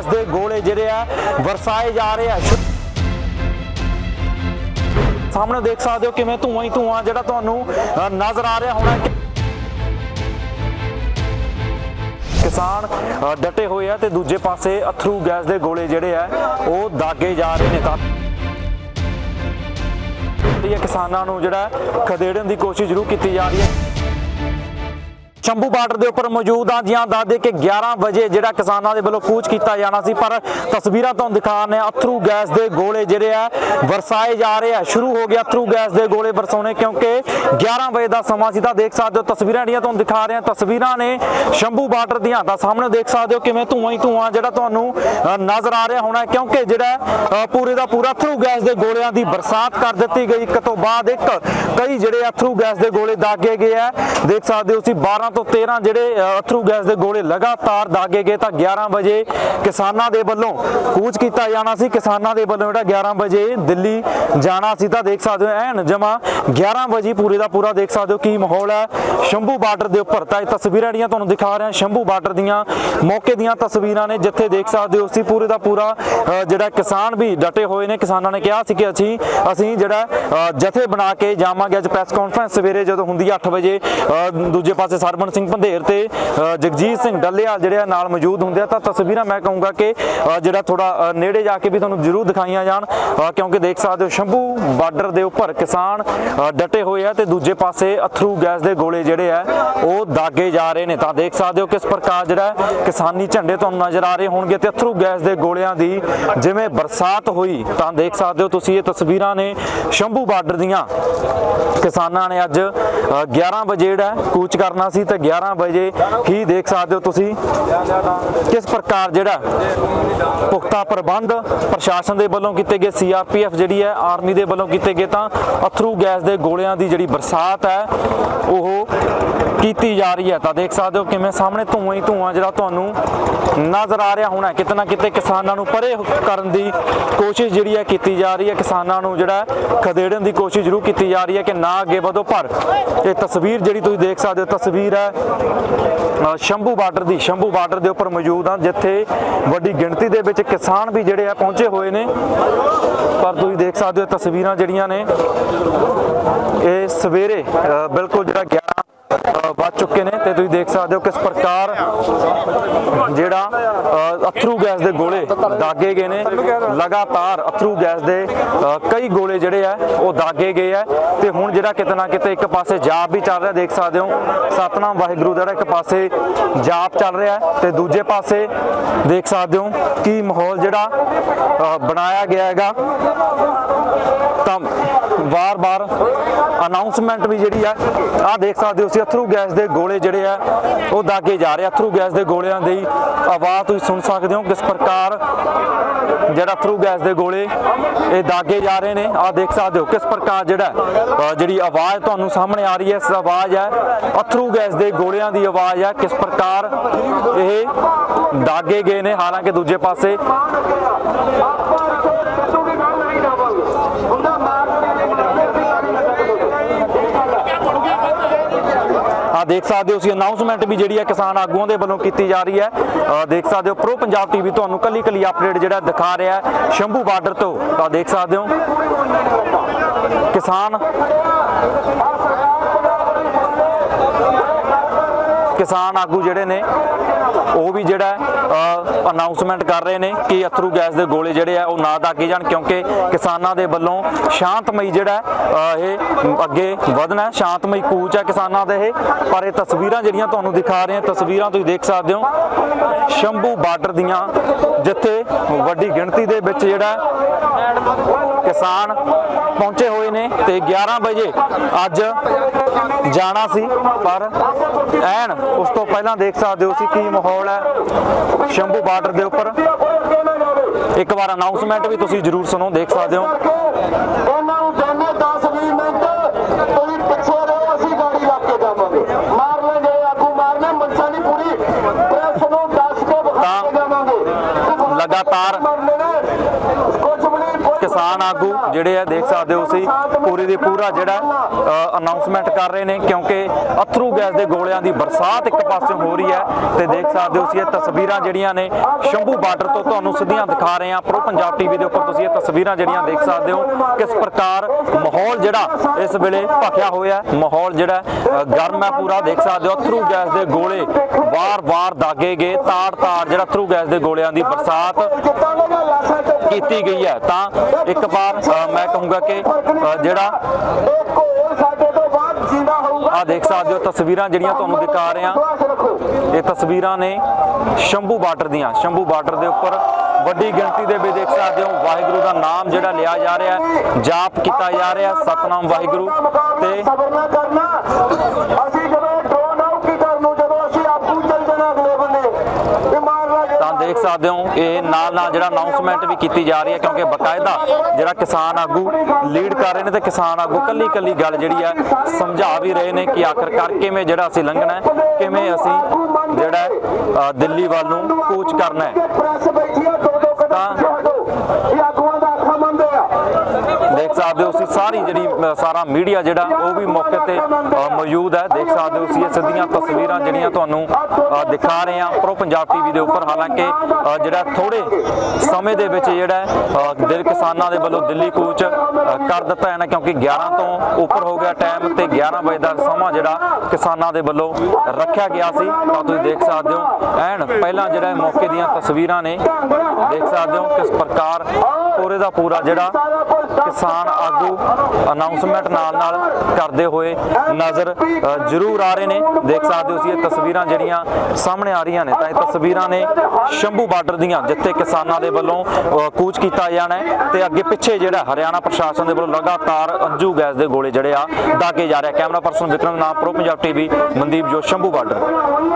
Gas ਦੇ ਗੋਲੇ ਜਿਹੜੇ ਆ ਵਰਸਾਏ ਜਾ ਰਹੇ ਆ। ਸਾਹਮਣੇ ਦੇਖ ਸਕਦੇ ਹੋ ਕਿਵੇਂ ਧੂਆਂ ਹੀ ਧੂਆਂ ਜਿਹੜਾ ਤੁਹਾਨੂੰ ਨਜ਼ਰ ਆ ਰਿਹਾ ਹੋਣਾ ਕਿਸਾਨ ਡਟੇ ਹੋਏ ਆ ਤੇ ਦੂਜੇ ਪਾਸੇ ਅਥਰੂ ਗੈਸ ਦੇ ਗੋਲੇ ਜਿਹੜੇ ਆ, ਉਹ ਦਾਗੇ ਜਾ ਰਹੇ ਨੇ ਤਾਂ। ਇਹ ਕਿਸਾਨਾਂ ਨੂੰ ਜਿਹੜਾ ਖਦੇੜਨ ਦੀ ਕੋਸ਼ਿਸ਼ ਜ਼ਰੂਰ ਕੀਤੀ ਜਾ ਰਹੀ ਹੈ। ਸ਼ੰਭੂ ਬਾਰਡਰ ਦੇ ਉੱਪਰ ਮੌਜੂਦ ਆ ਜੀਆਂ ਦੱਸਦੇ ਕਿ 11 ਵਜੇ ਜਿਹੜਾ ਕਿਸਾਨਾਂ ਦੇ ਵੱਲੋਂ ਕੂਚ ਕੀਤਾ ਜਾਣਾ ਸੀ, ਪਰ ਤਸਵੀਰਾਂ ਤੁਹਾਨੂੰ ਦਿਖਾਣੇ ਅਥਰੂ ਗੈਸ ਦੇ ਗੋਲੇ ਜਿਹੜੇ ਆ, ਵਰਸਾਏ ਜਾ ਰਹੇ ਆ। ਸ਼ੁਰੂ ਹੋ ਗਿਆ ਅਥਰੂ ਗੈਸ ਦੇ ਗੋਲੇ ਵਰਸਾਉਣੇ, ਕਿਉਂਕਿ 11 ਵਜੇ ਦਾ ਸਮਾਂ ਸੀ, ਤਾਂ ਦੇਖ ਸਕਦੇ ਹੋ ਤਸਵੀਰਾਂ ਜਿਹੜੀਆਂ ਤੁਹਾਨੂੰ ਦਿਖਾ ਰਹੇ ਆ ਤਸਵੀਰਾਂ ਨੇ ਸ਼ੰਭੂ ਬਾਰਡਰ ਦੀਆਂ, ਤਾਂ ਸਾਹਮਣੇ ਦੇਖ ਸਕਦੇ ਹੋ ਕਿਵੇਂ ਧੂਆਂ ਹੀ ਧੂਆਂ ਜਿਹੜਾ ਤੁਹਾਨੂੰ ਨਜ਼ਰ ਆ ਰਿਹਾ ਹੋਣਾ ਕਿਉਂਕਿ ਜਿਹੜਾ ਪੂਰੇ ਦਾ ਪੂਰਾ ਅਥਰੂ ਗੈਸ ਦੇ ਗੋਲਿਆਂ ਦੀ ਬਰਸਾਤ ਕਰ ਦਿੱਤੀ ਗਈ। ਇੱਕ ਤੋਂ ਬਾਅਦ ਇੱਕ ਕਈ ਜਿਹੜੇ ਅਥਰੂ ਗੈਸ ਦੇ ਗੋਲੇ ਦਾਗੇ ਗਏ ਆ। ਦੇਖ ਸਕਦੇ ਹੋ ਤੁਸੀਂ 12 ਤੋਂ 13 ਜਿਹੜੇ ਅਥਰੂ ਗੈਸ ਦੇ ਗੋਲੇ ਲਗਾਤਾਰ ਦਾਗੇ ਗਏ ਤਾਂ 11 ਵਜੇ ਕਿਸਾਨਾਂ ਦੇ ਵੱਲੋਂ ਕੂਚ ਕੀਤਾ ਜਾਣਾ ਸੀ। ਕਿਸਾਨਾਂ ਦੇ ਵੱਲੋਂ ਜਿਹੜਾ 11 ਵਜੇ ਦਿੱਲੀ ਜਾਣਾ ਸੀ ਤਾਂ ਦੇਖ ਸਕਦੇ ਹੋ ਐਨ ਜਮਾ 11 ਵਜੇ ਪੂਰੇ ਦਾ ਪੂਰਾ ਦੇਖ ਸਕਦੇ ਹੋ ਕੀ ਮਾਹੌਲ ਹੈ। ਸ਼ੰਭੂ ਬਾਰਡਰ ਦੇ ਉੱਪਰ ਤਾਂ ਇਹ ਤਸਵੀਰਾਂ ਜਿਹੜੀਆਂ ਤੁਹਾਨੂੰ ਦਿਖਾ ਰਹੇ ਸ਼ੰਭੂ ਬਾਰਡਰ ਦੀਆਂ ਮੌਕੇ ਦੀਆਂ ਤਸਵੀਰਾਂ ਨੇ ਜਿੱਥੇ ਦੇਖ ਸਕਦੇ ਹੋ ਸੀ ਪੂਰੇ ਦਾ ਪੂਰਾ ਅ, ਜਿਹੜਾ ਕਿਸਾਨ ਵੀ ਡਟੇ ਹੋਏ ਨੇ। ਕਿਸਾਨਾਂ ਨੇ ਕਿਹਾ ਸੀ ਕਿ ਅਸੀਂ ਅਸੀਂ ਜਿਹੜਾ ਅ, ਜਥੇ ਬਣਾ ਕੇ ਜਾਵਾਂਗੇ। ਅੱਜ ਪ੍ਰੈਸ ਕਾਨਫਰੰਸ ਸਵੇਰੇ ਜਦੋਂ ਹੁੰਦੀ ਹੈ 8 ਵਜੇ ਅ, ਦੂਜੇ ਪਾਸੇ ਸਰਬਨ ਸਿੰਘ ਪੰਧੇਰ ਤੇ ਜਗਜੀਤ ਸਿੰਘ ਡੱਲੇਵਾਲ ਜਿਹੜੇ ਆ ਨਾਲ ਮੌਜੂਦ ਹੁੰਦੇ ਆ। ਤਾਂ ਤਸਵੀਰਾਂ ਮੈਂ ਕਹੂੰਗਾ ਕਿ ਜਿਹੜਾ ਥੋੜਾ ਨੇੜੇ ਜਾ ਕੇ ਵੀ ਤੁਹਾਨੂੰ ਜ਼ਰੂਰ ਦਿਖਾਈਆਂ ਜਾਣ ਕਿਉਂਕਿ ਦੇਖ ਸਕਦੇ ਹੋ ਸ਼ੰਭੂ ਬਾਰਡਰ ਦੇ ਉੱਪਰ ਕਿਸਾਨ ਡਟੇ ਹੋਏ ਆ ਤੇ ਦੂਜੇ ਪਾਸੇ ਅਥਰੂ ਗੈਸ ਦੇ ਗੋਲੇ ਜਿਹੜੇ ਆ ਉਹ ਦਾਗੇ ਜਾ ਰਹੇ ਨੇ। ਤਾਂ ਦੇਖ ਸਕਦੇ ਹੋ ਕਿਸ ਪ੍ਰਕਾਰ ਜਿਹੜਾ ਕਿਸਾਨੀ ਝੰਡੇ ਤੁਹਾਨੂੰ ਨਜ਼ਰ ਆ ਰਹੇ ਹੋਣਗੇ ਤੇ ਅਥਰੂ ਗੈਸ ਦੇ ਗੋਲਿਆਂ ਦੀ ਜਿਵੇਂ ਬਰਸਾਤ ਹੋਈ ਤਾਂ ਦੇਖ ਸਕਦੇ ਹੋ ਤੁਸੀਂ ਇਹ ਤਸਵੀਰਾਂ ਨੇ ਸ਼ੰਭੂ ਬਾਰਡਰ ਦੀਆਂ। ਕਿਸਾਨਾਂ ਨੇ ਅੱਜ ਅ, 11 ਵਜੇ ਜਿਹੜਾ ਕੂਚ ਕਰਨਾ ਸੀ ਤੇ 11 ਵਜੇ ਹੀ ਦੇਖ ਸਕਦੇ ਹੋ ਤੁਸੀਂ ਕਿਸ ਪ੍ਰਕਾਰ ਜਿਹੜਾ ਪੁਖਤਾ ਪ੍ਰਬੰਧ ਪ੍ਰਸ਼ਾਸਨ ਦੇ ਵੱਲੋਂ ਕੀਤੇ ਗਏ ਸੀਆਰਪੀਐਫ ਜਿਹੜੀ ਹੈ ਆਰਮੀ ਦੇ ਵੱਲੋਂ ਕੀਤੇ ਗਏ ਤਾਂ ਅਥਰੂ ਗੈਸ ਦੇ ਗੋਲਿਆਂ ਦੀ ਜਿਹੜੀ ਬਰਸਾਤ ਹੈ, ਉਹ ਕੀਤੀ ਜਾ ਰਹੀ ਹੈ। ਤਾਂ ਦੇਖ ਸਕਦੇ ਹੋ ਕਿਵੇਂ ਸਾਹਮਣੇ ਧੂਆਂ ਹੀ ਧੂਆਂ ਜਿਹੜਾ ਤੁਹਾਨੂੰ ਨਜ਼ਰ ਆ ਰਿਹਾ ਹੋਣਾ ਕਿਤੇ ਨਾ ਕਿਤੇ ਕਿਸਾਨਾਂ ਨੂੰ ਪਰੇ ਕਰਨ ਦੀ ਕੋਸ਼ਿਸ਼ ਜਿਹੜੀ ਹੈ ਕੀਤੀ ਜਾ ਰਹੀ ਹੈ। ਕਿਸਾਨਾਂ ਨੂੰ ਜਿਹੜਾ ਖਦੇੜਨ ਦੀ ਕੋਸ਼ਿਸ਼ ਜ਼ਰੂਰ ਕੀਤੀ ਜਾ ਰਹੀ ਹੈ ਕਿ ਨਾ ਅੱਗੇ ਵਧੋ। ਪਰ ਇਹ ਤਸਵੀਰ ਜਿਹੜੀ ਤੁਸੀਂ ਦੇਖ ਸਕਦੇ ਹੋ, ਤਸਵੀਰ ਹੈ ਅ, ਸ਼ੰਭੂ ਬਾਰਡਰ ਦੀ ਸ਼ੰਭੂ ਬਾਰਡਰ ਦੇ ਉੱਪਰ ਮੌਜੂਦ ਹਾਂ ਜਿੱਥੇ ਵੱਡੀ ਗਿਣਤੀ ਦੇ ਵਿੱਚ ਕਿਸਾਨ ਵੀ ਜਿਹੜੇ ਆ ਪਹੁੰਚੇ ਹੋਏ ਨੇ। ਪਰ ਤੁਸੀਂ ਦੇਖ ਸਕਦੇ ਹੋ ਤਸਵੀਰਾਂ ਜਿਹੜੀਆਂ ਨੇ ਇਹ ਸਵੇਰੇ ਬਿਲਕੁਲ ਜਿਹੜਾ 11 ਅ, ਵੱਜ ਚੁੱਕੇ ਨੇ। ਤੇ ਤੁਸੀਂ ਦੇਖ ਸਕਦੇ ਹੋ ਕਿਸ ਪ੍ਰਕਾਰ ਜਿਹੜਾ ਅਥਰੂ ਗੈਸ ਦੇ ਗੋਲੇ ਦਾਗੇ ਗਏ ਨੇ। ਲਗਾਤਾਰ ਅਥਰੂ ਗੈਸ ਦੇ ਕਈ ਗੋਲੇ ਜਿਹੜੇ ਆ, ਉਹ ਦਾਗੇ ਗਏ ਆ। ਤੇ ਹੁਣ ਜਿਹੜਾ ਕਿਤੇ ਨਾ ਕਿਤੇ ਇੱਕ ਪਾਸੇ ਜਾਪ ਵੀ ਚੱਲ ਰਿਹਾ, ਦੇਖ ਸਕਦੇ ਹੋ। ਸਤਨਾਮ ਵਾਹਿਗੁਰੂ ਦਾ ਜਿਹੜਾ ਇੱਕ ਪਾਸੇ ਜਾਪ ਚੱਲ ਰਿਹਾ ਹੈ ਤੇ ਦੂਜੇ ਪਾਸੇ ਦੇਖ ਸਕਦੇ ਹੋ ਕੀ ਮਾਹੌਲ ਜਿਹੜਾ ਬਣਾਇਆ ਗਿਆ ਹੈਗਾ। ਤਾਂ ਵਾਰ-ਵਾਰ ਅਨਾਉਂਸਮੈਂਟ ਵੀ ਜਿਹੜੀ ਆ ਆ ਦੇਖ ਸਕਦੇ ਹੋ ਤੁਸੀਂ, ਅਥਰੂ ਗੈਸ ਦੇ ਗੋਲੇ ਜਿਹੜੇ ਆ, ਉਹ ਦਾਗੇ ਜਾ ਰਹੇ ਅਥਰੂ ਗੈਸ ਦੇ ਗੋਲਿਆਂ ਦੀ ਆਵਾਜ਼ ਤੁਸੀਂ ਸੁਣ ਸਕਦੇ ਹੋ ਕਿਸ ਪ੍ਰਕਾਰ ਜਿਹੜਾ ਅਥਰੂ ਗੈਸ ਦੇ ਗੋਲੇ ਇਹ ਦਾਗੇ ਜਾ ਰਹੇ ਨੇ। ਆ ਦੇਖ ਸਕਦੇ ਹੋ ਕਿਸ ਪ੍ਰਕਾਰ ਜਿਹੜਾ ਜਿਹੜੀ ਆਵਾਜ਼ ਤੁਹਾਨੂੰ ਸਾਹਮਣੇ ਆ ਰਹੀ ਹੈ, ਇਸ ਆਵਾਜ਼ ਹੈ ਅਥਰੂ ਗੈਸ ਦੇ ਗੋਲਿਆਂ ਦੀ ਆਵਾਜ਼ ਹੈ, ਕਿਸ ਪ੍ਰਕਾਰ ਇਹ ਦਾਗੇ ਗਏ ਨੇ। ਹਾਲਾਂਕਿ ਦੂਜੇ ਪਾਸੇ ਦੇਖ ਸਕਦੇ ਹੋ ਤੁਸੀਂ ਅਨਾਉਂਸਮੈਂਟ ਵੀ ਜਿਹੜੀ ਹੈ ਕਿਸਾਨ ਆਗੂਆਂ ਦੇ ਵੱਲੋਂ ਕੀਤੀ ਜਾ ਰਹੀ ਹੈ। ਦੇਖ ਸਕਦੇ ਹੋ ਪ੍ਰੋ ਪੰਜਾਬ ਟੀਵੀ ਤੁਹਾਨੂੰ ਕੱਲੀ ਕੱਲੀ ਅਪਡੇਟ ਜਿਹੜਾ ਦਿਖਾ ਰਿਹਾ ਹੈ। ਸ਼ੰਭੂ ਬਾਰਡਰ ਤੋਂ ਤਾਂ ਦੇਖ ਸਕਦੇ ਹੋ। ਕਿਸਾਨ ਕਿਸਾਨ ਆਗੂ ਜਿਹੜੇ ਨੇ, ਉਹ ਵੀ ਜਿਹੜਾ ਅਨਾਉਂਸਮੈਂਟ ਕਰ ਰਹੇ ਨੇ ਕਿ ਅਥਰੂ ਗੈਸ ਦੇ ਗੋਲੇ ਜਿਹੜੇ ਆ, ਉਹ ਨਾ ਦਾਗੇ ਜਾਣ ਕਿਉਂਕਿ ਕਿਸਾਨਾਂ ਦੇ ਵੱਲੋਂ ਸ਼ਾਂਤਮਈ ਜਿਹੜਾ ਇਹ ਅੱਗੇ ਵਧਣਾ, ਸ਼ਾਂਤਮਈ ਕੂਚ ਹੈ ਕਿਸਾਨਾਂ ਦੇ ਇਹ। ਪਰ ਇਹ ਤਸਵੀਰਾਂ ਜਿਹੜੀਆਂ ਤੁਹਾਨੂੰ ਦਿਖਾ ਰਹੇ ਹਾਂ, ਤਸਵੀਰਾਂ ਤੁਸੀਂ ਦੇਖ ਸਕਦੇ ਹੋ। ਸ਼ੰਭੂ ਬਾਰਡਰ ਦੀਆਂ, ਜਿੱਥੇ ਵੱਡੀ ਗਿਣਤੀ ਦੇ ਵਿੱਚ ਜਿਹੜਾ ਕਿਸਾਨ ਪਹੁੰਚੇ ਹੋਏ ਨੇ ਤੇ 11 ਵਜੇ ਅੱਜ ਜਾਣਾ ਸੀ ਪਰ ਐਨ ਉਸ ਤੋਂ ਪਹਿਲਾਂ ਦੇਖ ਸਕਦੇ ਹੋ ਸੀ ਕੀ ਮਾਹੌਲ ਹੈ ਸ਼ੰਭੂ ਬਾਰਡਰ ਦੇ ਉੱਪਰ। ਇੱਕ ਵਾਰ ਅਨਾਉਂਸਮੈਂਟ ਵੀ ਤੁਸੀਂ ਜਰੂਰ ਸੁਣੋ ਦੇਖ ਸਕਦੇ ਹੋ। ਉਹਨਾਂ ਨੂੰ ਦੇਣੇ 10 20 ਮਿੰਟ ਤੁਸੀਂ ਪਿੱਛੇ ਰਹੋ ਅਸੀਂ ਗਾੜੀ ਲਾ ਕੇ ਜਾਵਾਂਗੇ। ਮਾਰ ਲੈਂਦੇ ਆਗੂ ਮਾਰਨੇ ਮਨਸਾ ਨਹੀਂ ਪੂਰੀ। ਪ੍ਰੈਸ ਨੂੰ ਦੱਸ ਕੇ ਵਿਖਾ ਕੇ ਜਾਵਾਂਗੇ। ਲਗਾਤਾਰ ਕੁਝ ਕਿਸਾਨ ਆਗੂ ਜਿਹੜੇ ਆ ਦੇਖ ਸਕਦੇ ਹੋ ਤੁਸੀਂ, ਪੂਰੀ ਦੀ ਪੂਰਾ ਜਿਹੜਾ ਅਨਾਉਂਸਮੈਂਟ ਕਰ ਰਹੇ ਨੇ, ਕਿਉਂਕਿ ਅਥਰੂ ਗੈਸ ਦੇ ਗੋਲਿਆਂ ਦੀ ਬਰਸਾਤ ਇੱਕ ਪਾਸੇ ਹੋ ਰਹੀ ਹੈ ਤੇ ਦੇਖ ਸਕਦੇ ਹੋ ਤੁਸੀਂ ਇਹ ਤਸਵੀਰਾਂ ਜਿਹੜੀਆਂ ਨੇ, ਸ਼ੰਭੂ ਬਾਰਡਰ ਤੋਂ ਤੁਹਾਨੂੰ ਸਿੱਧੀਆਂ ਦਿਖਾ ਰਹੇ ਹਾਂ ਪ੍ਰੋ ਪੰਜਾਬ ਟੀਵੀ ਦੇ ਉੱਪਰ ਤੁਸੀਂ ਇਹ ਤਸਵੀਰਾਂ ਜਿਹੜੀਆਂ ਦੇਖ ਸਕਦੇ ਹੋ, ਕਿਸ ਪ੍ਰਕਾਰ ਮਾਹੌਲ ਜਿਹੜਾ ਇਸ ਵੇਲੇ ਭਖਿਆ ਹੋਇਆ ਮਾਹੌਲ ਜਿਹੜਾ ਗਰਮ ਹੈ ਪੂਰਾ, ਦੇਖ ਸਕਦੇ ਹੋ ਅਥਰੂ ਗੈਸ ਦੇ ਗੋਲੇ ਵਾਰ-ਵਾਰ ਦਾਗੇ ਗਏ ਤਾੜ-ਤਾੜ ਜਿਹੜਾ ਅਥਰੂ ਗੈਸ ਦੇ ਗੋਲਿਆਂ ਦੀ ਬਰਸਾਤ ਕੀਤੀ ਗਈ ਹੈ। ਤਾਂ ਇੱਕ ਵਾਰ ਮੈਂ ਕਹੂੰਗਾ ਕਿ ਜਿਹੜਾ ਇਹ ਆ ਦੇਖ ਸਕਦੇ ਹੋ ਤਸਵੀਰਾਂ ਜਿਹੜੀਆਂ ਤੁਹਾਨੂੰ ਦਿਖਾ ਰਿਹਾ ਇਹ ਤਸਵੀਰਾਂ ਨੇ ਸ਼ੰਭੂ ਬਾਰਡਰ ਦੀਆਂ। ਸ਼ੰਭੂ ਬਾਰਡਰ ਦੇ ਉੱਪਰ ਵੱਡੀ ਗਿਣਤੀ ਦੇ ਵਿੱਚ ਦੇਖ ਸਕਦੇ ਹੋ ਵਾਹਿਗੁਰੂ ਦਾ ਨਾਮ ਜਿਹੜਾ ਲਿਆ ਜਾ ਰਿਹਾ ਹੈ। ਜਾਪ ਕੀਤਾ ਜਾ ਰਿਹਾ ਸਤਨਾਮ ਵਾਹਿਗੁਰੂ ਤੇ ਸਕਦੇ ਹੋ। ਇਹ ਨਾਲ ਨਾਲ ਜਿਹੜਾ ਅਨਾਉਂਸਮੈਂਟ ਵੀ ਕੀਤੀ ਜਾ ਰਹੀ ਹੈ, ਕਿਉਂਕਿ ਬਕਾਇਦਾ ਜਿਹੜਾ ਕਿਸਾਨ ਆਗੂ ਲੀਡ ਕਰ ਰਹੇ ਨੇ ਤੇ ਕਿਸਾਨ ਆਗੂ ਕੱਲੀ ਕੱਲੀ ਗੱਲ ਜਿਹੜੀ ਹੈ, ਸਮਝਾ ਵੀ ਰਹੇ ਨੇ ਕਿ ਆਖਰਕਾਰ ਕਿਵੇਂ ਜਿਹੜਾ ਅਸੀਂ ਲੰਘਣਾ ਹੈ, ਕਿਵੇਂ ਅਸੀਂ ਜਿਹੜਾ ਦਿੱਲੀ ਵੱਲ ਨੂੰ ਕੂਚ ਕਰਨਾ ਹੈ। ਤਾਂ- ਪਿੱਛੇ ਹਟੋ ਇਹ ਆਗੂਆਂ ਦਾ ਅੱਖਾਂ ਮੰਨਦੇ ਆ ਦੇਖ ਸਕਦੇ ਹੋ ਤੁਸੀਂ ਸਾਰੀ ਜਿਹੜੀ ਸਾਰਾ ਮੀਡੀਆ ਜਿਹੜਾ, ਉਹ ਵੀ ਮੌਕੇ ਤੇ ਮੌਜੂਦ ਹੈ। ਦੇਖ ਸਕਦੇ ਹੋ ਅਸੀਂ ਇਹ ਸਿੱਧੀਆਂ ਤਸਵੀਰਾਂ ਜਿਹੜੀਆਂ ਤੁਹਾਨੂੰ ਦਿਖਾ ਰਹੇ ਹਾਂ। ਪ੍ਰੋ ਪੰਜਾਬ ਟੀਵੀ ਦੇ ਉੱਪਰ। ਹਾਲਾਂਕਿ ਜਿਹੜਾ ਥੋੜੇ ਸਮੇਂ ਦੇ ਵਿੱਚ ਜਿਹੜਾ ਦਿਲ ਕਿਸਾਨਾਂ ਦੇ ਵੱਲੋਂ ਦਿੱਲੀ ਕੂਚ ਕਰ ਦਿੱਤਾ ਹੈ ਨਾ ਕਿਉਂਕਿ 11 ਤੋਂ ਉੱਪਰ ਹੋ ਗਿਆ ਟਾਈਮ ਤੇ 11 ਵਜੇ ਦਾ ਸਮਾਂ ਜਿਹੜਾ ਕਿਸਾਨਾਂ ਦੇ ਵੱਲੋਂ ਰੱਖਿਆ ਗਿਆ ਸੀ। ਤਾਂ ਤੁਸੀਂ ਦੇਖ ਸਕਦੇ ਹੋ, ਐਨ ਪਹਿਲਾਂ ਜਿਹੜਾ ਮੌਕੇ ਦੀਆਂ ਤਸਵੀਰਾਂ ਨੇ। ਦੇਖ ਸਕਦੇ ਹੋ ਕਿਸ ਪ੍ਰਕਾਰ ਪੂਰੇ ਦਾ ਪੂਰਾ ਜਿਹੜਾ ਕਿਸਾਨ ਆਗੂ ਅਨਾਉਂਸਮੈਂਟ ਨਾਲ ਨਾਲ ਕਰਦੇ ਹੋਏ ਨਜ਼ਰ ਜ਼ਰੂਰ ਆ ਰਹੇ ਨੇ। ਦੇਖ ਸਕਦੇ ਹੋ ਤੁਸੀਂ ਇਹ ਤਸਵੀਰਾਂ ਜਿਹੜੀਆਂ ਸਾਹਮਣੇ ਆ ਰਹੀਆਂ ਨੇ। ਤਾਂ ਇਹ ਤਸਵੀਰਾਂ ਨੇ ਸ਼ੰਭੂ ਬਾਰਡਰ ਦੀਆਂ, ਜਿੱਥੇ ਕਿਸਾਨਾਂ ਦੇ ਵੱਲੋਂ ਕੂਚ ਕੀਤਾ ਜਾਣਾ ਹੈ ਤੇ ਅੱਗੇ ਪਿੱਛੇ ਜਿਹੜਾ ਹਰਿਆਣਾ ਪ੍ਰਸ਼ਾਸਨ ਦੇ ਵੱਲੋਂ ਲਗਾਤਾਰ ਅੰਜੂ ਗੈਸ ਦੇ ਗੋਲੇ ਜਿਹੜੇ ਆ ਦਾਗੇ ਜਾ ਰਿਹਾ ਕੈਮਰਾ ਪਰਸਨ ਵਿਕਰਮ ਨਾਮ, ਪ੍ਰੋ ਪੰਜਾਬ ਟੀਵੀ, ਮਨਦੀਪ ਜੋ ਸ਼ੰਭੂ ਬਾਰਡਰ।